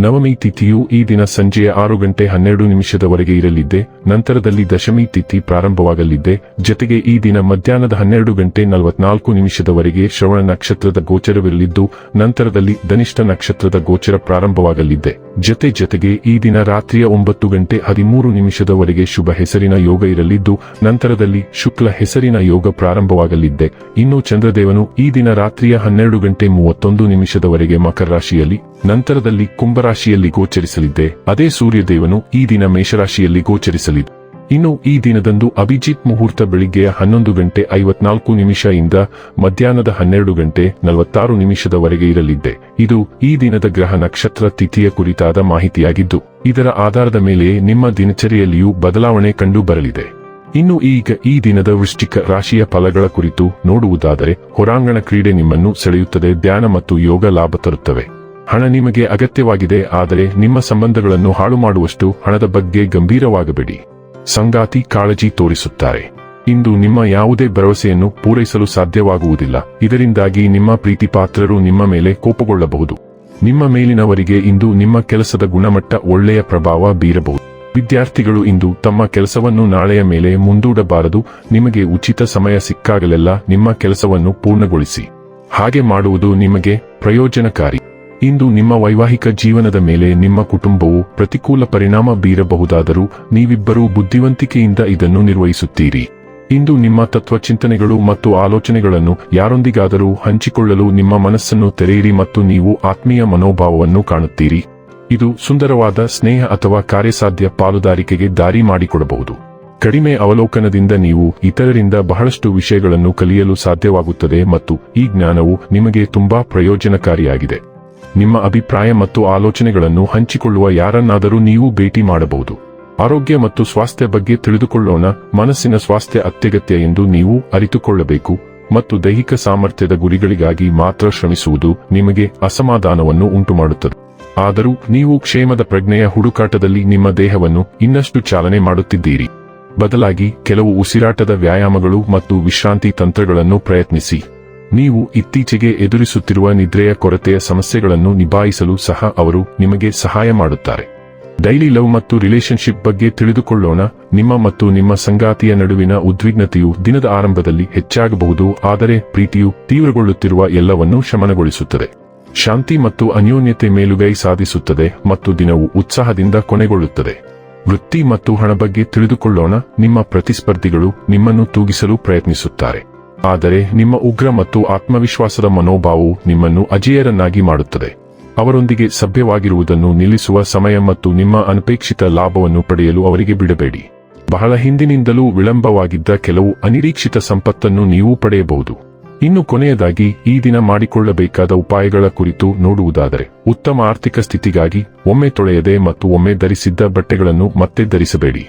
ನವಮಿ ತಿಥಿಯು ಈ ದಿನ ಸಂಜೆಯ ಆರು ಗಂಟೆ ಹನ್ನೆರಡು ನಿಮಿಷದವರೆಗೆ ಇರಲಿದ್ದೆ, ನಂತರದಲ್ಲಿ ದಶಮಿ ತಿಥಿ ಪ್ರಾರಂಭವಾಗಲಿದ್ದೆ, ಜತೆಗೆ ಈ ದಿನ ಮಧ್ಯಾಹ್ನದ ಹನ್ನೆರಡು ಗಂಟೆ ನಲವತ್ನಾಲ್ಕು ನಿಮಿಷದವರೆಗೆ ಶ್ರವಣ ನಕ್ಷತ್ರದ ಗೋಚರವಿರಲಿದ್ದು, ನಂತರದಲ್ಲಿ ಧನಿಷ್ಠ ನಕ್ಷತ್ರದ ಗೋಚರ ಪ್ರಾರಂಭವಾಗಲಿದ್ದೆ. ಜತೆ ಜತೆಗೆ ಈ ದಿನ ರಾತ್ರಿಯ ಒಂಬತ್ತು ಗಂಟೆ ಹದಿಮೂರು ನಿಮಿಷದವರೆಗೆ ಶುಭ ಹೆಸರಿನ ಯೋಗ ಇರಲಿದ್ದು, ನಂತರದಲ್ಲಿ ಶುಕ್ಲ ಹೆಸರಿನ ಯೋಗ ಪ್ರಾರಂಭವಾಗಲಿದ್ದೆ. ಇನ್ನು ಚಂದ್ರದೇವನು ಈ ದಿನ ರಾತ್ರಿಯ ಹನ್ನೆರಡು ಗಂಟೆ ಮೂವತ್ತೊಂದು ನಿಮಿಷದವರೆಗೆ ಮಕರ ರಾಶಿಯಲ್ಲಿ ನಂತರದಲ್ಲಿ ಕುಂಭರಾಶಿಯಲ್ಲಿ ಗೋಚರಿಸಲಿದ್ದೆ. ಅದೇ ಸೂರ್ಯದೇವನು ಈ ದಿನ ಮೇಷರಾಶಿಯಲ್ಲಿ ಗೋಚರಿಸಲಿದ್ದು ಇನ್ನು ಈ ದಿನದಂದು ಅಭಿಜಿತ್ ಮುಹೂರ್ತ ಬೆಳಿಗ್ಗೆಯ ಹನ್ನೊಂದು ಗಂಟೆ ಐವತ್ನಾಲ್ಕು ನಿಮಿಷ ಇಂದ ಮಧ್ಯಾಹ್ನದ ಹನ್ನೆರಡು ಗಂಟೆ ನಲವತ್ತಾರು ನಿಮಿಷದವರೆಗೆ ಇರಲಿದ್ದೆ. ಇದು ಈ ದಿನದ ಗ್ರಹ ನಕ್ಷತ್ರ ತಿಥಿಯ ಕುರಿತಾದ ಮಾಹಿತಿಯಾಗಿದ್ದು, ಇದರ ಆಧಾರದ ಮೇಲೆ ನಿಮ್ಮ ದಿನಚರಿಯಲ್ಲಿಯೂ ಬದಲಾವಣೆ ಕಂಡು ಬರಲಿದೆ ಇನ್ನು ಈಗ ಈ ದಿನದ ವೃಶ್ಚಿಕ ರಾಶಿಯ ಫಲಗಳ ಕುರಿತು ನೋಡುವುದಾದರೆ, ಹೊರಾಂಗಣ ಕ್ರೀಡೆ ನಿಮ್ಮನ್ನು ಸೆಳೆಯುತ್ತದೆ. ಧ್ಯಾನ ಮತ್ತು ಯೋಗ ಲಾಭ ತರುತ್ತವೆ. ಹಣ ನಿಮಗೆ ಅಗತ್ಯವಾಗಿದೆ, ಆದರೆ ನಿಮ್ಮ ಸಂಬಂಧಗಳನ್ನು ಹಾಳು ಮಾಡುವಷ್ಟು ಹಣದ ಬಗ್ಗೆ ಗಂಭೀರವಾಗಬೇಡಿ. ಸಂಗಾತಿ ಕಾಳಜಿ ತೋರಿಸುತ್ತಾರೆ. ಇಂದು ನಿಮ್ಮ ಯಾವುದೇ ಭರವಸೆಯನ್ನು ಪೂರೈಸಲು ಸಾಧ್ಯವಾಗುವುದಿಲ್ಲ. ಇದರಿಂದಾಗಿ ನಿಮ್ಮ ಪ್ರೀತಿಪಾತ್ರರು ನಿಮ್ಮ ಮೇಲೆ ಕೋಪಗೊಳ್ಳಬಹುದು. ನಿಮ್ಮ ಮೇಲಿನವರಿಗೆ ಇಂದು ನಿಮ್ಮ ಕೆಲಸದ ಗುಣಮಟ್ಟ ಒಳ್ಳೆಯ ಪ್ರಭಾವ ಬೀರಬಹುದು. ವಿದ್ಯಾರ್ಥಿಗಳು ಇಂದು ತಮ್ಮ ಕೆಲಸವನ್ನು ನಾಳೆಯ ಮೇಲೆ ಮುಂದೂಡಬಾರದು. ನಿಮಗೆ ಉಚಿತ ಸಮಯ ಸಿಕ್ಕಾಗಲೆಲ್ಲ ನಿಮ್ಮ ಕೆಲಸವನ್ನು ಪೂರ್ಣಗೊಳಿಸಿ. ಹಾಗೆ ಮಾಡುವುದು ನಿಮಗೆ ಪ್ರಯೋಜನಕಾರಿ. ಇಂದು ನಿಮ್ಮ ವೈವಾಹಿಕ ಜೀವನದ ಮೇಲೆ ನಿಮ್ಮ ಕುಟುಂಬವು ಪ್ರತಿಕೂಲ ಪರಿಣಾಮ ಬೀರಬಹುದಾದರೂ ನೀವಿಬ್ಬರೂ ಬುದ್ಧಿವಂತಿಕೆಯಿಂದ ಇದನ್ನು ನಿರ್ವಹಿಸುತ್ತೀರಿ. ಇಂದು ನಿಮ್ಮ ತತ್ವಚಿಂತನೆಗಳು ಮತ್ತು ಆಲೋಚನೆಗಳನ್ನು ಯಾರೊಂದಿಗಾದರೂ ಹಂಚಿಕೊಳ್ಳಲು ನಿಮ್ಮ ಮನಸ್ಸನ್ನು ತೆರೆಯಿರಿ ಮತ್ತು ನೀವು ಆತ್ಮೀಯ ಮನೋಭಾವವನ್ನು ಕಾಣುತ್ತೀರಿ. ಇದು ಸುಂದರವಾದ ಸ್ನೇಹ ಅಥವಾ ಕಾರ್ಯಸಾಧ್ಯ ಪಾಲುದಾರಿಕೆಗೆ ದಾರಿ ಮಾಡಿಕೊಡಬಹುದು. ಕಡಿಮೆ ಅವಲೋಕನದಿಂದ ನೀವು ಇತರರಿಂದ ಬಹಳಷ್ಟು ವಿಷಯಗಳನ್ನು ಕಲಿಯಲು ಸಾಧ್ಯವಾಗುತ್ತದೆ ಮತ್ತು ಈ ಜ್ಞಾನವು ನಿಮಗೆ ತುಂಬಾ ಪ್ರಯೋಜನಕಾರಿಯಾಗಿದೆ. ನಿಮ್ಮ ಅಭಿಪ್ರಾಯ ಮತ್ತು ಆಲೋಚನೆಗಳನ್ನು ಹಂಚಿಕೊಳ್ಳುವ ಯಾರನ್ನಾದರೂ ನೀವು ಭೇಟಿ ಮಾಡಬಹುದು. ಆರೋಗ್ಯ ಮತ್ತು ಸ್ವಾಸ್ಥ್ಯ ಬಗ್ಗೆ ತಿಳಿದುಕೊಳ್ಳೋಣ. ಮನಸ್ಸಿನ ಸ್ವಾಸ್ಥ್ಯ ಅತ್ಯಗತ್ಯ ಎಂದು ನೀವು ಅರಿತುಕೊಳ್ಳಬೇಕು. ಮತ್ತು ದೈಹಿಕ ಸಾಮರ್ಥ್ಯದ ಗುರಿಗಳಿಗಾಗಿ ಮಾತ್ರ ಶ್ರಮಿಸುವುದು ನಿಮಗೆ ಅಸಮಾಧಾನವನ್ನು ಉಂಟುಮಾಡುತ್ತದೆ. ಆದರೂ ನೀವು ಕ್ಷೇಮದ ಪ್ರಜ್ಞೆಯ ಹುಡುಕಾಟದಲ್ಲಿ ನಿಮ್ಮ ದೇಹವನ್ನು ಇನ್ನಷ್ಟು ಚಾಲನೆ ಮಾಡುತ್ತಿದ್ದೀರಿ. ಬದಲಾಗಿ ಕೆಲವು ಉಸಿರಾಟದ ವ್ಯಾಯಾಮಗಳು ಮತ್ತು ವಿಶ್ರಾಂತಿ ತಂತ್ರಗಳನ್ನು ಪ್ರಯತ್ನಿಸಿ. ನೀವು ಇತ್ತೀಚೆಗೆ ಎದುರಿಸುತ್ತಿರುವ ನಿದ್ರೆಯ ಕೊರತೆಯ ಸಮಸ್ಯೆಗಳನ್ನು ನಿಭಾಯಿಸಲು ಸಹ ಅವರು ನಿಮಗೆ ಸಹಾಯ ಮಾಡುತ್ತಾರೆ. ಡೈಲಿ ಲವ್ ಮತ್ತು ರಿಲೇಶನ್ಶಿಪ್ ಬಗ್ಗೆ ತಿಳಿದುಕೊಳ್ಳೋಣ. ನಿಮ್ಮ ಮತ್ತು ನಿಮ್ಮ ಸಂಗಾತಿಯ ನಡುವಿನ ಉದ್ವಿಗ್ನತೆಯು ದಿನದ ಆರಂಭದಲ್ಲಿ ಹೆಚ್ಚಾಗಬಹುದು, ಆದರೆ ಪ್ರೀತಿಯು ತೀವ್ರಗೊಳ್ಳುತ್ತಿರುವ ಎಲ್ಲವನ್ನೂ ಶಮನಗೊಳಿಸುತ್ತದೆ. ಶಾಂತಿ ಮತ್ತು ಅನ್ಯೋನ್ಯತೆ ಮೇಲುಗೈ ಸಾಧಿಸುತ್ತದೆ ಮತ್ತು ದಿನವು ಉತ್ಸಾಹದಿಂದ ಕೊನೆಗೊಳ್ಳುತ್ತದೆ. ವೃತ್ತಿ ಮತ್ತು ಹಣ ಬಗ್ಗೆ ತಿಳಿದುಕೊಳ್ಳೋಣ. ನಿಮ್ಮ ಪ್ರತಿಸ್ಪರ್ಧಿಗಳು ನಿಮ್ಮನ್ನು ತೂಗಿಸಲು ಪ್ರಯತ್ನಿಸುತ್ತಾರೆ. ಆದರೆ ನಿಮ್ಮ ಉಗ್ರ ಮತ್ತು ಆತ್ಮವಿಶ್ವಾಸದ ಮನೋಭಾವವು ನಿಮ್ಮನ್ನು ಅಜೇಯರನ್ನಾಗಿ ಮಾಡುತ್ತದೆ. ಅವರೊಂದಿಗೆ ಸಭ್ಯವಾಗಿರುವುದನ್ನು ನಿಲ್ಲಿಸುವ ಸಮಯ ಮತ್ತು ನಿಮ್ಮ ಅನಪೇಕ್ಷಿತ ಲಾಭವನ್ನು ಪಡೆಯಲು ಅವರಿಗೆ ಬಿಡಬೇಡಿ. ಬಹಳ ಹಿಂದಿನಿಂದಲೂ ವಿಳಂಬವಾಗಿದ್ದ ಕೆಲವು ಅನಿರೀಕ್ಷಿತ ಸಂಪತ್ತನ್ನು ನೀವು ಪಡೆಯಬಹುದು. ಇನ್ನು ಕೊನೆಯದಾಗಿ, ಈ ದಿನ ಮಾಡಿಕೊಳ್ಳಬೇಕಾದ ಉಪಾಯಗಳ ಕುರಿತು ನೋಡುವುದಾದರೆ, ಉತ್ತಮ ಆರ್ಥಿಕ ಸ್ಥಿತಿಗಾಗಿ ಒಮ್ಮೆ ತೊಳೆಯದೆ ಮತ್ತು ಒಮ್ಮೆ ಧರಿಸಿದ್ದ ಬಟ್ಟೆಗಳನ್ನು ಮತ್ತೆ ಧರಿಸಬೇಡಿ.